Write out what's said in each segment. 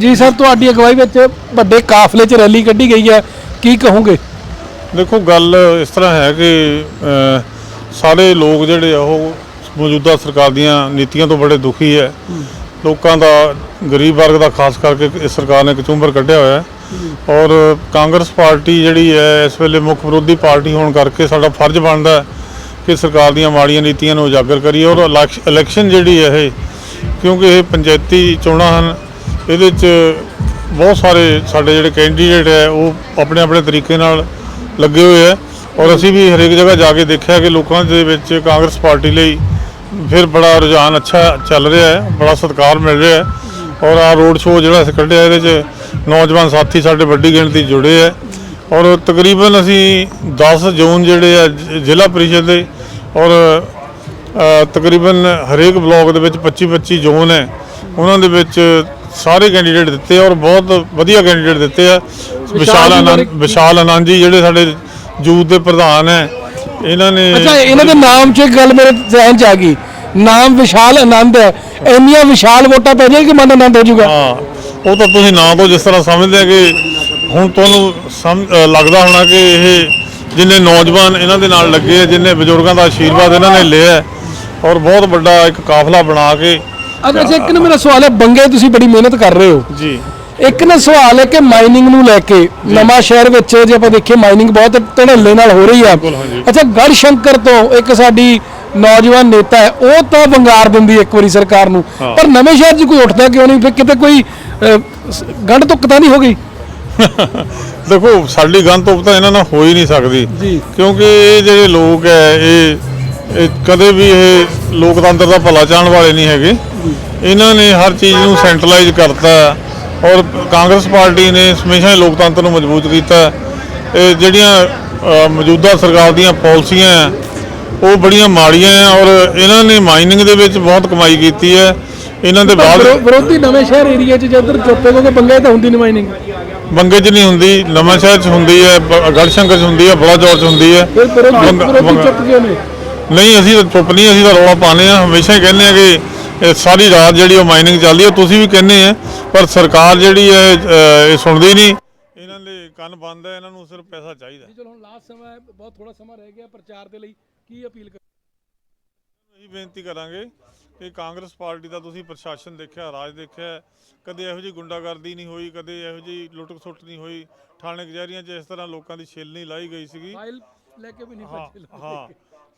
ਜੀ ਸਰ ਤੁਹਾਡੀ ਅਗਵਾਈ ਵਿੱਚ ਵੱਡੇ ਕਾਫਲੇ 'ਚ ਰੈਲੀ ਕੱਢੀ ਗਈ ਹੈ। ਕੀ ਕਹੋਗੇ? ਦੇਖੋ ਗੱਲ ਇਸ ਤਰ੍ਹਾਂ ਹੈ ਕਿ ਅ, ਸਾਰੇ ਲੋਕ ਜਿਹੜੇ ਆ ਉਹ ਮੌਜੂਦਾ ਸਰਕਾਰ ਦੀਆਂ ਨੀਤੀਆਂ ਤੋਂ ਬੜੇ ਦੁਖੀ ਹੈ। ਲੋਕਾਂ ਦਾ ਗਰੀਬ ਵਰਗ ਦਾ ਖਾਸ ਕਰਕੇ ਇਸ ਸਰਕਾਰ ਨੇ ਕਚੂੰਬਰ ਕੱਢਿਆ ਹੋਇਆ ਹੈ। ਔਰ ਕਾਂਗਰਸ ਪਾਰਟੀ ਜਿਹੜੀ ਹੈ ਇਸ ਵੇਲੇ ਮੁੱਖ ਵਿਰੋਧੀ ਪਾਰਟੀ ਹੋਣ ਕਰਕੇ ਸਾਡਾ ਫਰਜ਼ ਬਣਦਾ ਹੈ ਕਿ ਸਰਕਾਰ ਦੀਆਂ ਮਾੜੀਆਂ ਨੀਤੀਆਂ ਨੂੰ ਉਜਾਗਰ ਕਰੀਏ। ਔਰ ਇਲੈਕਸ਼- ਇਲੈਕਸ਼ਨ ਜਿਹੜੀ ਹੈ ਇਹ ਕਿਉਂਕਿ ਇਹ ਪੰਚਾਇਤੀ ਚੋਣਾਂ ਹਨ ਇਹਦੇ 'ਚ ਬਹੁਤ ਸਾਰੇ ਸਾਡੇ ਜਿਹੜੇ ਕੈਂਡੀਡੇਟ ਹੈ, ਉਹ ਆਪਣੇ ਆਪਣੇ ਤਰੀਕੇ ਨਾਲ ਲੱਗੇ ਹੋਏ ਹੈ। ਔਰ ਅਸੀਂ ਵੀ ਹਰੇਕ ਜਗ੍ਹਾ ਜਾ ਕੇ ਦੇਖਿਆ ਕਿ ਲੋਕਾਂ ਦੇ ਵਿੱਚ ਕਾਂਗਰਸ ਪਾਰਟੀ ਲਈ ਫਿਰ ਬੜਾ ਰੁਝਾਨ ਅੱਛਾ ਚੱਲ ਰਿਹਾ ਹੈ, ਬੜਾ ਸਤਿਕਾਰ ਮਿਲ ਰਿਹਾ ਹੈ। ਔਰ ਆ ਰੋਡ ਸ਼ੋਅ ਜਿਹੜਾ ਅਸੀਂ ਕੱਢਿਆ, ਇਹਦੇ 'ਚ ਨੌਜਵਾਨ ਸਾਥੀ ਸਾਡੇ ਵੱਡੀ ਗਿਣਤੀ ਜੁੜੇ ਹੈ। ਔਰ ਤਕਰੀਬਨ ਅਸੀਂ 10 ਜ਼ੋਨ ਜਿਹੜੇ ਆ ਜ਼ਿਲ੍ਹਾ ਪਰਿਸ਼ਦ ਦੇ ਔਰ ਤਕਰੀਬਨ ਹਰੇਕ ਬਲਾਕ ਦੇ ਵਿੱਚ 25 25 ਜ਼ੋਨ ਹੈ। ਉਹਨਾਂ ਦੇ ਵਿੱਚ ਸਾਰੇ ਕੈਂਡੀਡੇਟ ਦਿੱਤੇ ਔਰ ਬਹੁਤ ਵਧੀਆ ਕੈਂਡੀਡੇਟ ਦਿੱਤੇ ਆ। ਵਿਸ਼ਾਲ ਆਨੰਦ ਵਿਸ਼ਾਲ ਆਨੰਦ ਜੀ ਜਿਹੜੇ ਸਾਡੇ ਯੂਥ ਦੇ ਪ੍ਰਧਾਨ ਹੈ। ਇਹਨਾਂ ਨੇ ਅੱਛਾ ਇਹਨਾਂ ਦੇ ਨਾਮ 'ਚ ਇੱਕ ਗੱਲ ਮੇਰੇ ਜ਼ਿਹਨ 'ਚ ਆ ਗਈ। ਨਾਮ ਵਿਸ਼ਾਲ ਆਨੰਦ ਹੈ। ਇੰਨੀਆਂ ਵਿਸ਼ਾਲ ਵੋਟਾਂ ਪੈ ਜਾਏਗੀ ਕਿ ਮਨ ਆਨੰਦ ਹੋ ਜਾਊਗਾ। ਹਾਂ ਉਹ ਤਾਂ ਤੁਸੀਂ ਨਾਂ ਤੋਂ ਜਿਸ ਤਰ੍ਹਾਂ ਸਮਝਦੇ ਆ ਕਿ ਹੁਣ ਤੁਹਾਨੂੰ ਲੱਗਦਾ ਹੋਣਾ ਕਿ ਇਹ ਜਿੰਨੇ ਨੌਜਵਾਨ ਇਹਨਾਂ ਦੇ ਨਾਲ ਲੱਗੇ ਆ ਜਿੰਨੇ ਬਜ਼ੁਰਗਾਂ ਦਾ ਆਸ਼ੀਰਵਾਦ ਇਹਨਾਂ ਨੇ ਲਿਆ ਔਰ ਬਹੁਤ ਵੱਡਾ ਇੱਕ ਕਾਫਲਾ ਬਣਾ ਕੇ ਅੱਛਾ ਇੱਕ ਨਾ ਮੇਰਾ ਸਵਾਲ ਹੈ ਬੰਗੇ ਤੁਸੀਂ ਬੜੀ ਮਿਹਨਤ ਕਰ ਰਹੇ ਹੋ। ਜੀ। ਇੱਕ ਨਾ ਸਵਾਲ ਹੈ ਕਿ ਮਾਈਨਿੰਗ ਨੂੰ ਲੈ ਕੇ ਨਵਾਂ ਸ਼ਹਿਰ ਵਿੱਚ ਜੇ ਆਪਾਂ ਦੇਖੀਏ ਮਾਈਨਿੰਗ ਬਹੁਤ ਧੜੱਲੇ ਨਾਲ ਹੋ ਰਹੀ ਆ। ਹਾਂਜੀ। ਅੱਛਾ ਗੜ ਸ਼ੰਕਰ ਤੋਂ ਇੱਕ ਸਾਡੀ ਨੌਜਵਾਨ ਨੇਤਾ ਹੈ ਉਹ ਤਾਂ ਵੰਗਾਰ ਦਿੰਦੀ ਇੱਕ ਵਾਰੀ ਸਰਕਾਰ ਨੂੰ। ਹਾਂ। ਪਰ ਨਵੇਂ ਸ਼ਹਿਰ 'ਚ ਕੋਈ ਉੱਠਦਾ ਕਿਉਂ ਨਹੀਂ? ਫਿਰ ਕਿਤੇ ਕੋਈ ਅਹ, ਸ- ਗੰਢ ਤੁੱਕ ਤਾਂ ਨਹੀਂ ਹੋ ਗਈ? ਦੇਖੋ ਸਾਡੀ ਗੰਦ ਤੋਂ ਤਾਂ ਇਹਨਾਂ ਨਾਲ ਹੋ ਹੀ ਨਹੀਂ ਸਕਦੀ। ਜੀ। ਕਿਉਂਕਿ ਇਹ ਜਿਹੜੇ ਲੋਕ ਹੈ ਇਹ ਇਹ ਕਦੇ ਵੀ ਇਹ ਲੋਕਤੰਤਰ ਦਾ ਭਲਾ ਚਾਹਣ ਵਾਲੇ ਨਹੀਂ ਹੈਗੇ। ਇਹਨਾਂ ਨੇ ਹਰ ਚੀਜ਼ ਨੂੰ ਸੈਂਟਰਲਾਈਜ਼ ਕਰਤਾ ਔਰ ਕਾਂਗਰਸ ਪਾਰਟੀ ਨੇ ਹਮੇਸ਼ਾ ਲੋਕਤੰਤਰ ਨੂੰ ਮਜ਼ਬੂਤ ਕੀਤਾ। ਇਹ ਜਿਹੜੀਆਂ ਮੌਜੂਦਾ ਸਰਕਾਰ ਦੀਆਂ ਪਾਲਿਸੀਆਂ ਉਹ ਬੜੀਆਂ ਮਾੜੀਆਂ ਹੈ ਔਰ ਇਹਨਾਂ ਨੇ ਮਾਈਨਿੰਗ ਦੇ ਵਿੱਚ ਬਹੁਤ ਕਮਾਈ ਕੀਤੀ ਹੈ। ਇਹਨਾਂ ਦੇ ਬਾਅਦ ਵਿਰੋ- ਵਿਰੋਧੀ ਨਵੇਂ ਸ਼ਹਿਰ ਏਰੀਆ 'ਚ ਜਦੋਂ ਚੁੱਪੇ ਕਿਉਂਕਿ ਬੰਗੇ ਤਾਂ ਹੁੰਦੀ ਨਹੀਂ ਮਾਈਨਿੰਗ। ਬੰਗੇ 'ਚ ਨਹੀਂ ਹੁੰਦੀ ਨਵਾਂ ਸ਼ਹਿਰ 'ਚ ਹੁੰਦੀ ਹੈ ਗੜਸ਼ੰਕਰ 'ਚ ਹੁੰਦੀ ਹੈ ਬੜਾ ਚੌਰ 'ਚ ਹੁੰਦੀ ਹੈ। ਫਿਰ ਵਿਰੋਧੀ ਬੰਗਾ- ਵਿਰੋਧੀ ਬੰਗਾ- ਚੁੱਪ ਕਿਉਂ ਨੇ? ਨਹੀਂ ਅਸੀਂ ਤਾਂ ਚੁੱਪ ਨਹੀਂ ਅਸੀਂ ਤਾਂ ਰੌਲਾ ਪਾਉਂਦੇ ਆ ਹਮੇਸ਼ਾ ਹੀ ਕਹਿੰਦੇ ਆ ਕਿ ਇਹ ਸਾਰੀ ਰਾਤ ਜਿਹੜੀ ਉਹ ਮਾਈਨਿੰਗ ਚੱਲਦੀ ਹੈ ਤੁਸੀਂ ਵੀ ਕਹਿੰਦੇ ਆ ਪਰ ਸਰਕਾਰ ਜਿਹੜੀ ਹੈ ਇਹ ਸੁਣਦੀ ਨਹੀਂ। ਇਹਨਾਂ ਦੇ ਕੰਨ ਬੰਦ ਹੈ ਇਹਨਾਂ ਨੂੰ ਸਿਰਫ ਪੈਸਾ ਚਾਹੀਦਾ। ਚਲੋ ਹੁਣ ਲਾਸਟ ਸਮਾਂ ਬਹੁਤ ਥੋੜਾ ਸਮਾਂ ਰਹਿ ਗਿਆ ਪ੍ਰਚਾਰ ਦੇ ਲਈ ਕੀ ਅਪੀਲ ਕਰ ਇਹੀ ਬੇਨਤੀ ਕਰਾਂਗੇ ਕਿ ਕਾਂਗਰਸ ਪਾਰਟੀ ਦਾ ਤੁਸੀਂ ਪ੍ਰਸ਼ਾਸਨ ਦੇਖਿਆ ਰਾਜ ਦੇਖਿਆ ਕਦੇ ਇਹੋ ਜਿਹੀ ਗੁੰਡਾਗਰਦੀ ਨਹੀਂ ਹੋਈ ਕਦੇ ਇਹੋ ਜਿਹੀ ਲੁੱਟ ਖਸੁੱਟ ਨਹੀਂ ਹੋਈ। ਥਾਣੇ ਕਚਹਿਰੀਆਂ 'ਚ ਇਸ ਤਰ੍ਹਾਂ ਲੋਕਾਂ ਦੀ ਛਿੱਲ ਨਹੀਂ ਲਾਈ ਗਈ ਸੀਗੀ। ਫਾਈਲ ਲੈ ਕੇ ਵੀ ਨਹੀਂ ਲੋਕ। ਹਾਂ।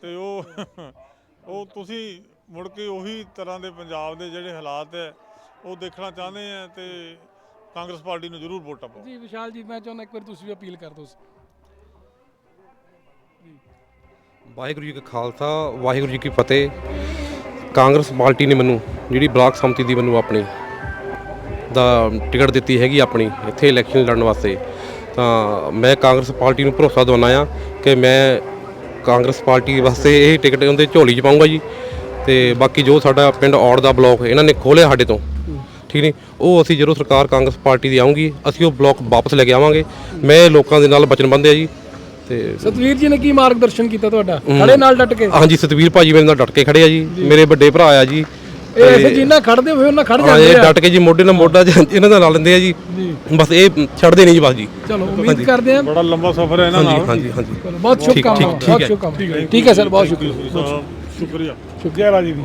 ਤੇ ਉਹ ਉਹ ਤੁਸੀਂ ਮੁੜ ਕੇ ਉਹੀ ਤਰ੍ਹਾਂ ਦੇ ਪੰਜਾਬ ਦੇ ਜਿਹੜੇ ਹਾਲਾਤ ਹੈ ਉਹ ਦੇਖਣਾ ਚਾਹੁੰਦੇ ਆ ਤੇ ਕਾਂਗਰਸ ਪਾਰਟੀ ਨੂੰ ਜ਼ਰੂਰ ਵੋਟਾਂ ਪਾਓ। ਜੀ ਵਿਸ਼ਾਲ ਜੀ ਮੈਂ ਚਾਹੁੰਦਾ ਇੱਕ ਵਾਰ ਤੁਸੀਂ ਵੀ ਅਪੀਲ ਕਰ ਦਿਓ। ਵਾਹਿਗੁਰੂ ਜੀ ਕਾ ਖਾਲਸਾ ਵਾਹਿਗੁਰੂ ਜੀ ਕੀ ਫਤਿਹ। ਕਾਂਗਰਸ ਪਾਰਟੀ ਨੇ ਮੈਨੂੰ ਜਿਹੜੀ ਬਲਾਕ ਸੰਮਤੀ ਦੀ ਮੈਨੂੰ ਆਪਣੀ ਦਾ ਟਿਕਟ ਦਿੱਤੀ ਹੈਗੀ ਆਪਣੀ ਇੱਥੇ ਇਲੈਕਸ਼ਨ ਲੜਨ ਵਾਸਤੇ ਤਾਂ ਮੈਂ ਕਾਂਗਰਸ ਪਾਰਟੀ ਨੂੰ ਭਰੋਸਾ ਦਿਵਾਉਣਾ ਆ ਕਿ ਮੈਂ ਕਾਂਗਰਸ ਪਾਰਟੀ ਵਾਸਤੇ ਇਹ ਟਿਕਟ ਉਹਦੇ ਝੋਲੀ 'ਚ ਪਾਉਂਗਾ ਜੀ। ਤੇ ਬਾਕੀ ਜੋ ਸਾਡਾ ਪਿੰਡ ਔੜ ਦਾ ਬਲਾਕ ਇਹਨਾਂ ਨੇ ਖੋਲਿਆ ਸਾਡੇ ਤੋਂ। ਠੀਕ ਨਹੀਂ ਉਹ ਅਸੀਂ ਜਦੋਂ ਸਰਕਾਰ ਕਾਂਗਰਸ ਪਾਰਟੀ ਦੀ ਆਉਂਗੀ ਅਸੀਂ ਉਹ ਬਲਾਕ ਵਾਪਸ ਲੈ ਕੇ ਆਵਾਂਗੇ। ਮੈਂ ਲੋਕਾਂ ਦੇ ਨਾਲ ਬਚਨ ਬੰਦੇ ਆ ਜੀ। ਤੇ ਸਤਵੀਰ ਜੀ ਨੇ ਕੀ ਮਾਰਗਦਰਸ਼ਨ ਕੀਤਾ ਤੁਹਾਡਾ? ਖੜੇ ਨਾਲ ਡਟ ਕੇ। ਹਾਂਜੀ ਸਤਵੀਰ ਭਾਜੀ ਮੇਰੇ ਨਾਲ ਡਟ ਕੇ ਖੜੇ ਆ ਜੀ। ਮੇਰੇ ਵੱਡੇ ਭਰਾ ਆ ਜੀ। ਇਹ ਐਸੇ ਜਿੰਨਾ ਖੜਦੇ ਹੋਏ ਉਹਨਾਂ ਖੜ ਹਾਂ ਜਾਂਦੇ ਇਹ ਆ। ਡਟ ਕੇ ਜੀ ਮੋਢੇ ਨਾਲ ਮੋਢਾ ਜੀ ਇਹਨਾਂ ਦਾ ਲਾ ਲੈਂਦੇ ਆ ਜੀ। ਬਸ ਇਹ ਛੱਡਦੇ ਨਹੀਂ ਜੀ ਬਸ ਜੀ। ਚਲੋ ਉਮੀਦ ਕਰਦੇ ਹਾਂ ਬੜਾ ਲੰਬਾ ਸਫ਼ਰ ਹੈ ਇਹਨਾਂ ਹਾਂਜੀ ਨਾਲ। ਹਾਂਜੀ ਹਾਂਜੀ। ਬਹੁਤ ਠੀਕ- ਠੀਕ- ਬਹੁਤ ਠੀਕ ਹੈ। ਸ਼ੁਭਕਾਮਨਾਵਾਂ ਠੀਕ ਹੈ। ਸਰ ਬਹੁਤ ਸ਼ੁਕਰੀਆ। ਸ਼ੁਕਰੀਆ। ਸ਼ੁਕਰੀਆ। ਰਾਜੀ ਜੀ।